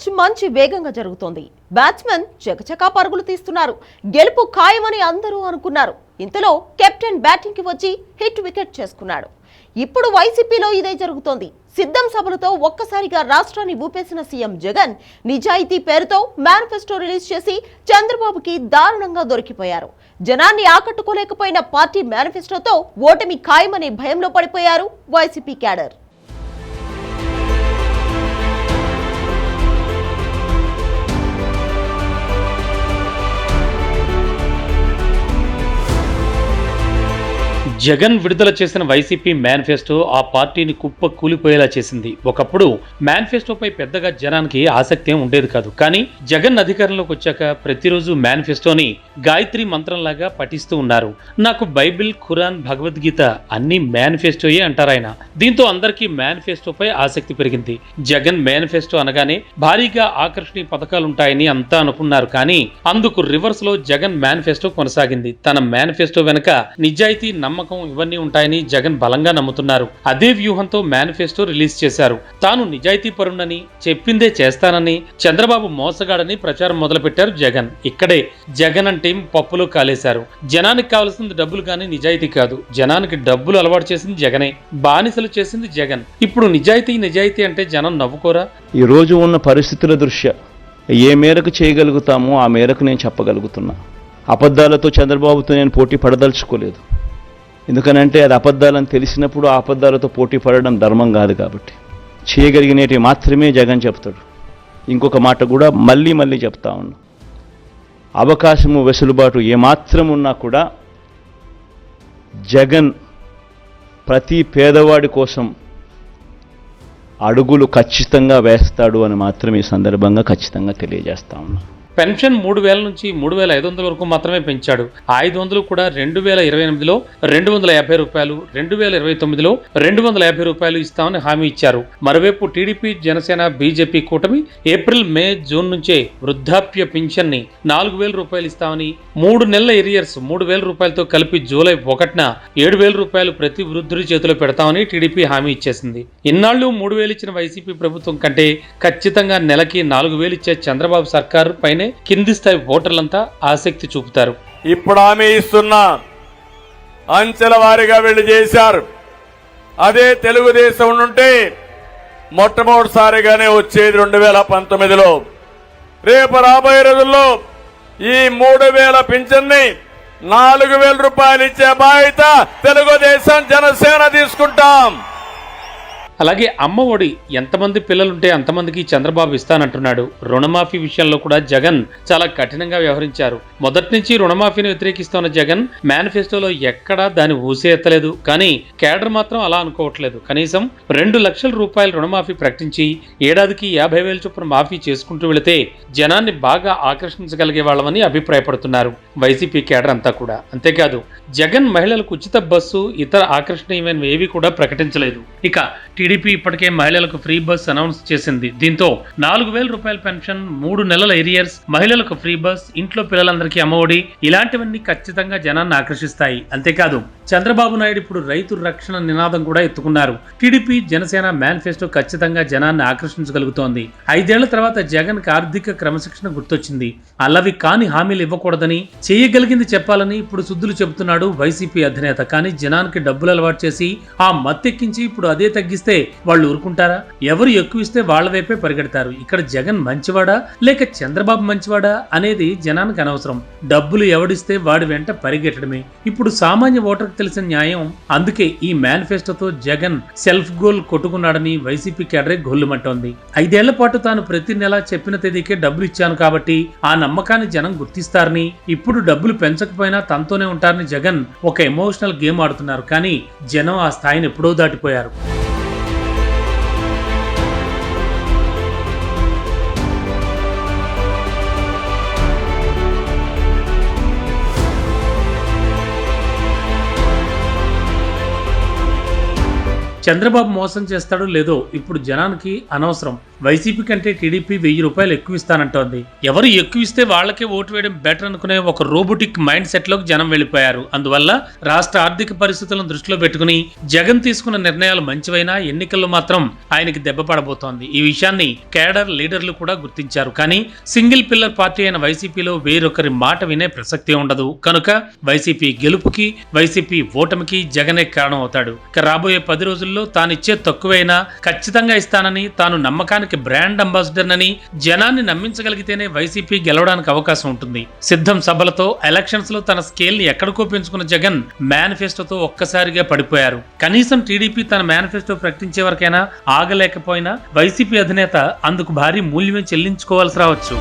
Match మంచి వేగంగా జరుగుతోంది. బ్యాట్స్మెన్ చకచకా పరుగులు తీస్తున్నారు. గెలుపు ఖాయమని అందరూ అనుకున్నారు. ఇంతలో కెప్టెన్ బ్యాటింగ్కి వచ్చి హిట్ వికెట్ చేసుకున్నాడు. ఇప్పుడు వైసీపీలో ఇదే జరుగుతోంది. సిద్ధం సభలతో ఒక్కసారిగా రాష్ట్రాన్ని ఊపేసిన సీఎం జగన్ నిజాయితీ పేరుతో మేనిఫెస్టో రిలీజ్ చేసి చంద్రబాబుకి దారుణంగా దొరికిపోయారు. జనాన్ని ఆకట్టుకోలేకపోయిన పార్టీ మేనిఫెస్టోతో ఓటమి ఖాయమనే భయంలో పడిపోయారు వైసీపీ క్యాడర్. జగన్ విడుదల చేసిన వైసీపీ మేనిఫెస్టో ఆ పార్టీని కుప్ప కూలిపోయేలా చేసింది. ఒకప్పుడు మేనిఫెస్టోపై పెద్దగా జనానికి ఆసక్తి ఉండేది కాదు. కానీ జగన్ అధికారంలోకి వచ్చాక ప్రతిరోజు మేనిఫెస్టోని గాయత్రి మంత్రంలాగా పఠిస్తూ ఉన్నారు. నాకు బైబిల్ ఖురాన్ భగవద్గీత అన్ని మేనిఫెస్టోయే అంటారు ఆయన. దీంతో అందరికీ మేనిఫెస్టోపై ఆసక్తి పెరిగింది. జగన్ మేనిఫెస్టో అనగానే భారీగా ఆకర్షణీయ పథకాలు ఉంటాయని అంతా అనుకున్నారు. కానీ అందుకు రివర్స్లో జగన్ మేనిఫెస్టో కొనసాగింది. తన మేనిఫెస్టో వెనుక నిజాయితీ నమ్మకం ఇవన్నీ ఉంటాయని జగన్ బలంగా నమ్ముతున్నారు. అదే వ్యూహంతో మేనిఫెస్టో రిలీజ్ చేశారు. తాను నిజాయితీ పరుణని చెప్పిందే చేస్తానని చంద్రబాబు మోసగాడని ప్రచారం మొదలుపెట్టారు జగన్. ఇక్కడే జగన్ అంటే పప్పులో కాలేశారు. జనానికి కావాల్సింది డబ్బులు కానీ నిజాయితీ కాదు. జనానికి డబ్బులు అలవాటు చేసింది జగనే. బానిసలు చేసింది జగన్. ఇప్పుడు నిజాయితీ నిజాయితీ అంటే జనం నవ్వుకోరా? ఈ రోజు ఉన్న పరిస్థితుల దృష్ట్యా ఏ మేరకు చేయగలుగుతామో ఆ మేరకు నేను చెప్పగలుగుతున్నా. అబద్ధాలతో చంద్రబాబుతో నేను పోటీ పడదలుచుకోలేదు. ఎందుకనంటే అది అబద్ధాలని తెలిసినప్పుడు ఆ అబద్ధాలతో పోటీ పడడం ధర్మం కాదు కాబట్టి. చేయగలిగినవి మాత్రమే జగన్ చెప్తాడు. ఇంకొక మాట కూడా మళ్ళీ మళ్ళీ చెప్తా ఉన్నా. అవకాశము వెసులుబాటు ఏమాత్రం ఉన్నా కూడా జగన్ ప్రతి పేదవాడి కోసం అడుగులు ఖచ్చితంగా వేస్తాడు అని మాత్రం ఈ సందర్భంగా ఖచ్చితంగా తెలియజేస్తా ఉన్నా. పెన్షన్ మూడు వేల నుంచి మూడు వేల ఐదు వందల వరకు మాత్రమే పెంచాడు. ఐదు వందలు కూడా రెండు వేల ఇరవై ఎనిమిదిలో రెండు వందల యాభై రూపాయలు రెండు వేల ఇరవై తొమ్మిదిలో రెండు వందల యాభై రూపాయలు ఇస్తామని హామీ ఇచ్చారు. మరోవైపు టీడీపీ జనసేన బీజేపీ కూటమి ఏప్రిల్ మే జూన్ నుంచే వృద్ధాప్య పింఛన్ని నాలుగు వేల రూపాయలు ఇస్తామని మూడు నెలల ఎరియర్స్ మూడు వేల రూపాయలతో కలిపి జూలై ఒకటిన ఏడు వేల రూపాయలు ప్రతి వృద్ధుడి చేతిలో పెడతామని టీడీపీ హామీ ఇచ్చేసింది. ఇన్నాళ్ళు మూడు వేలు ఇచ్చిన వైసీపీ ప్రభుత్వం కంటే ఖచ్చితంగా నెలకి నాలుగు వేలు ఇచ్చే చంద్రబాబు సర్కారు పైన కింది స్థాయి ఓటర్లంతా ఆసక్తి చూపుతారు. ఇప్పుడు ఆమె ఇస్తున్నా అంచెల వారిగా వీళ్ళు చేశారు. అదే తెలుగుదేశం నుండి మొట్టమొదటిసారిగానే వచ్చేది రెండు వేల పంతొమ్మిదిలో. రేపు రాబోయే రోజుల్లో ఈ మూడు వేల పింఛన్ని నాలుగు వేల రూపాయలు ఇచ్చే బాధ్యత తెలుగుదేశం జనసేన తీసుకుంటాం. అలాగే అమ్మ ఒడి ఎంతమంది పిల్లలుంటే అంతమందికి చంద్రబాబు ఇస్తానంటున్నాడు. రుణమాఫీ విషయంలో కూడా జగన్ చాలా కఠినంగా వ్యవహరించారు. మొదటి నుంచి రుణమాఫీని వ్యతిరేకిస్తున్న జగన్ మేనిఫెస్టోలో ఎక్కడా దాన్ని ఊసే ఎత్తలేదు కానీ కేడర్ మాత్రం అలా అనుకోవట్లేదు. కనీసం రెండు లక్షల రూపాయల రుణమాఫీ ప్రకటించి ఏడాదికి యాభై వేల చొప్పున మాఫీ చేసుకుంటూ వెళితే జనాన్ని బాగా ఆకర్షించగలిగే వాళ్ళమని అభిప్రాయపడుతున్నారు వైసీపీ కేడర్ అంతా కూడా. అంతేకాదు జగన్ మహిళలకు ఉచిత బస్సు ఇతర ఆకర్షణీయమైనవి ఏవి కూడా ప్రకటించలేదు. ఇక టీడీపీ ఇప్పటికే మహిళలకు ఫ్రీ బస్ అనౌన్స్ చేసింది. దీంతో నాలుగు వేల రూపాయల పెన్షన్ మూడు నెలల ఎరియర్స్ మహిళలకు ఫ్రీ బస్ ఇంట్లో పిల్లలందరికీ అమ్మఒడి ఇలాంటివన్నీ ఖచ్చితంగా జనాన్ని ఆకర్షిస్తాయి. అంతేకాదు చంద్రబాబు నాయుడు ఇప్పుడు రైతు రక్షణ నినాదం కూడా ఎత్తుకున్నారు. టీడీపీ జనసేన మేనిఫెస్టో ఖచ్చితంగా జనాన్ని ఆకర్షించగలుగుతోంది. ఐదేళ్ళ తర్వాత జగన్కి ఆర్థిక క్రమశిక్షణ గుర్తొచ్చింది. అల్లవి కాని హామీలు ఇవ్వకూడదని చేయగలిగింది చెప్పాలని ఇప్పుడు సుద్దులు చెబుతున్నాడు వైసీపీ అధినేత. కానీ జనానికి డబ్బులు అలవాటు చేసి ఆ మత్తెక్కించి ఇప్పుడు అదే తగ్గిస్తే వాళ్ళు ఊరుకుంటారా? ఎవరు ఎక్కువ ఇస్తే వాళ్ళ వైపే పరిగెడతారు. ఇక్కడ జగన్ మంచివాడా? లేక చంద్రబాబు మంచివాడా? అనేది జనానికి అనవసరం. డబ్బులు ఎవడిస్తే వాడి వెంట పరిగెట్టడమే. ఇప్పుడు సామాన్య ఓటర్కి తెలిసిన న్యాయం. అందుకే ఈ మేనిఫెస్టోతో జగన్ సెల్ఫ్ గోల్ కొట్టుకున్నాడని వైసీపీ కేడరే గొల్లుమంటోంది. ఐదేళ్ళ పాటు తాను ప్రతి నెల చెప్పిన తేదీకే డబ్బులు ఇచ్చాను కాబట్టి ఆ నమ్మకాన్ని జనం గుర్తిస్తారని ఇప్పుడు డబ్బులు పెంచకపోయినా తనతోనే ఉంటారని జగన్ ఒక ఎమోషనల్ గేమ్ ఆడుతున్నారు. కానీ జనం ఆ స్థాయిని ఎప్పుడో దాటిపోయారు. చంద్రబాబు మోసం చేస్తాడో లేదో ఇప్పుడు జనానికి అనవసరం. వైసీపీ కంటే టీడీపీ వెయ్యి రూపాయలు ఎక్కువ ఇస్తానంటోంది ఎవరు ఎక్కువ ఇస్తే వాళ్ళకే ఓటు వేయడం బెటర్ అనుకునే ఒక రోబోటిక్ మైండ్ సెట్లోకి జనం వెళ్ళిపోయారు. అందువల్ల రాష్ట్ర ఆర్థిక పరిస్థితులను దృష్టిలో పెట్టుకుని జగన్ తీసుకున్న నిర్ణయాలు మంచివైనా ఎన్నికల్లో మాత్రం ఆయనకి దెబ్బ పడబోతోంది. ఈ విషయాన్ని కేడర్ లీడర్లు కూడా గుర్తించారు. కానీ సింగిల్ పిల్లర్ పార్టీ అయిన వైసీపీలో వేరొకరి మాట వినే ప్రసక్తి ఉండదు. కనుక వైసీపీ గెలుపుకి వైసీపీ ఓటమికి జగనే కారణం అవుతాడు ఇక రాబోయే పది రోజులు రోజుల్లో తానిచ్చే తక్కువైనా ఖచ్చితంగా ఇస్తానని తాను నమ్మకానికి బ్రాండ్ అంబాసిడర్ అని జనాన్ని నమ్మించగలిగితేనే వైసీపీ గెలవడానికి అవకాశం ఉంటుంది. సిద్ధం సభలతో ఎలక్షన్స్లో తన స్కేల్ని ఎక్కడికో పెంచుకున్న జగన్ మేనిఫెస్టోతో ఒక్కసారిగా పడిపోయారు. కనీసం టీడీపీ తన మేనిఫెస్టో ప్రకటించే వరకైనా ఆగలేకపోయినా వైసీపీ అధినేత అందుకు భారీ మూల్యమే చెల్లించుకోవాల్సి రావచ్చు.